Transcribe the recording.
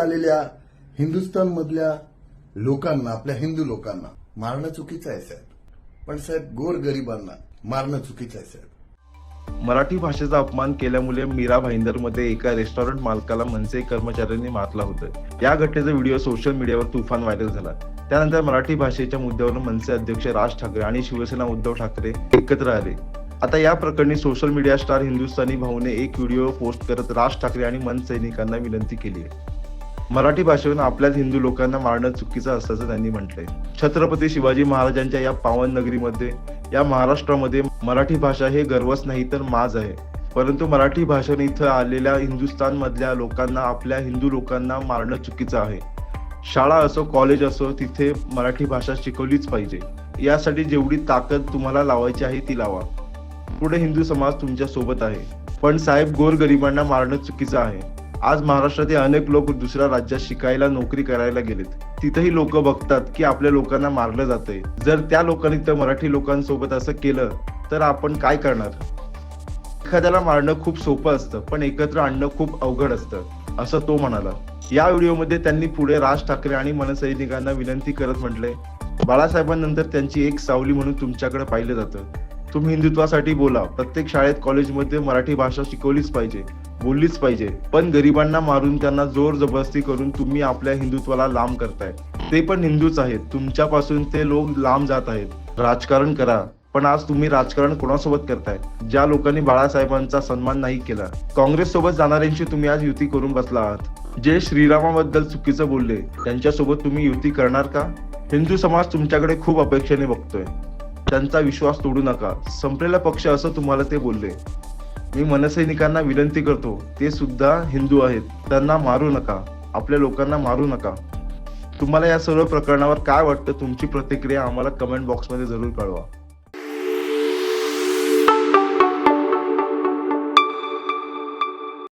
आलेल्या हिंदुस्थान मधल्या लोकांना आपल्या हिंदू लोकांना मारणं चुकीचं आहे साहेब. पण साहेब गोर गरिबांना मारणं चुकीचं आहे साहेब. मराठी भाषेचा अपमान केल्यामुळे मीरा भाईंदरमध्ये एका रेस्टॉरंट मालकाला मनसे कर्मचाऱ्यांनी मारला होतं. या घटनेचा व्हिडिओ सोशल मीडियावर तुफान व्हायरल झाला. त्यानंतर मराठी भाषेच्या मुद्द्यावर मनसे अध्यक्ष राज ठाकरे आणि शिवसेना उद्धव ठाकरे एकत्र आले. आता या प्रकरणी सोशल मीडिया स्टार हिंदुस्थानी भाऊने एक व्हिडिओ पोस्ट करत राज ठाकरे आणि मन सैनिकांना विनंती केली आहे. मराठी भाषेवरून आपल्याच हिंदू लोकांना मारणं चुकीचं असल्याचं त्यांनी म्हटलंय. छत्रपती शिवाजी महाराजांच्या या पावन नगरीमध्ये या महाराष्ट्रामध्ये मराठी भाषा हे गर्वच नाही तर माज आहे. परंतु मराठी भाषेने इथं आलेल्या हिंदुस्थान मधल्या लोकांना आपल्या हिंदू लोकांना मारणं चुकीचं आहे. शाळा असो कॉलेज असो तिथे मराठी भाषा शिकवलीच पाहिजे. यासाठी जेवढी ताकद तुम्हाला लावायची आहे ती लावा. पुढे हिंदू समाज तुमच्यासोबत आहे. पण साहेब गोरगरिबांना मारणं चुकीचं आहे. आज महाराष्ट्रातील अनेक लोक दुसऱ्या राज्यात शिकायला नोकरी करायला गेलेत. तिथेही लोक बघतात की आपल्या लोकांना मारलं जातंय. जर त्या लोकांनी तर मराठी लोकांसोबत असं केलं तर आपण काय करणार? एखाद्याला मारणं खूप सोपं असतं पण एकत्र आणणं खूप अवघड असतं असं तो म्हणाला. या व्हिडिओमध्ये त्यांनी पुढे राज ठाकरे आणि मनसैनिकांना विनंती करत म्हटले बाळासाहेबांनंतर त्यांची एक सावली म्हणून तुमच्याकडे पाहिलं जातं. तुम्ही हिंदुत्वासाठी बोला. प्रत्येक शाळेत कॉलेजमध्ये मराठी भाषा शिकवलीच पाहिजे. बोललीच पाहिजे. पण गरिबांना मारून त्यांना जोर जबरदस्ती करून तुम्ही आपल्या हिंदुत्वाला लांब करताय. ते पण हिंदूच आहेत. तुमच्यापासून ते लोक लांब जात आहेत. राजकारण करा. पण आज तुम्ही राजकारण कोणासोबत करताय? ज्या लोकांनी बाळासाहेबांचा सन्मान नाही केला. काँग्रेस सोबत जाणाऱ्यांशी तुम्ही आज युती करून बसला आहात. जे श्रीरामाबद्दल चुकीचं बोलले त्यांच्यासोबत तुम्ही युती करणार का? हिंदू समाज तुमच्याकडे खूप अपेक्षेने बघतोय. त्यांचा विश्वास तोडू नका. संपलेला पक्ष असं तुम्हाला ते बोलले. मी मनसैनिकांना विनंती करतो ते सुद्धा हिंदू आहेत. त्यांना मारू नका. आपल्या लोकांना मारू नका. तुम्हाला या सर्व प्रकरणावर काय वाटतं तुमची प्रतिक्रिया आम्हाला कमेंट बॉक्समध्ये जरूर कळवा.